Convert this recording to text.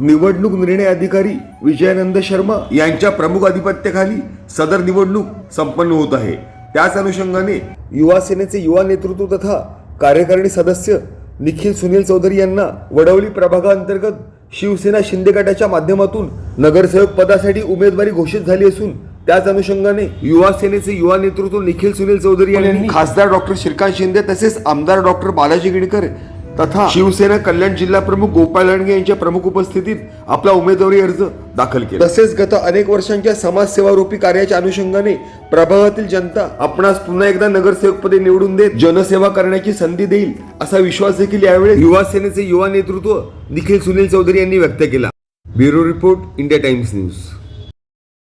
निवडणूक निर्णय अधिकारी विजयानंद शर्मा यांच्या प्रमुख आधिपत्याखाली सदर निवडणूक संपन्न होत आहे. त्याच अनुषंगाने युवा सेनेचे युवा नेतृत्व तथा कार्यकारिणी सदस्य निखिल सुनील चौधरी यांना वडवली प्रभागाअंतर्गत शिवसेना शिंदे गटाच्या माध्यमातून नगरसेवक पदासाठी उमेदवारी घोषित झाली असून त्याच अनुषंगाने युवा सेनेचे युवा नेतृत्व निखिल सुनील चौधरी यांनी खासदार डॉक्टर श्रीकांत शिंदे तसेच आमदार डॉक्टर बालाजी गिणकर तथा शिवसेना कल्याण जिल्हा प्रमुख गोपाळ लांडगे यांच्या प्रमुख उपस्थितीत आपला उमेदवारी अर्ज दाखल केला. तसेच गत अनेक वर्षांच्या समाजसेवारूपी कार्याच्या अनुषंगाने प्रभागातील जनता आपणास पुन्हा एकदा नगरसेवक पदे निवडून देत जनसेवा करण्याची संधी देईल असा विश्वास देखील यावेळी युवा सेनेचे युवा नेतृत्व निखिल सुनील चौधरी यांनी व्यक्त केला. Bureau report India Times news.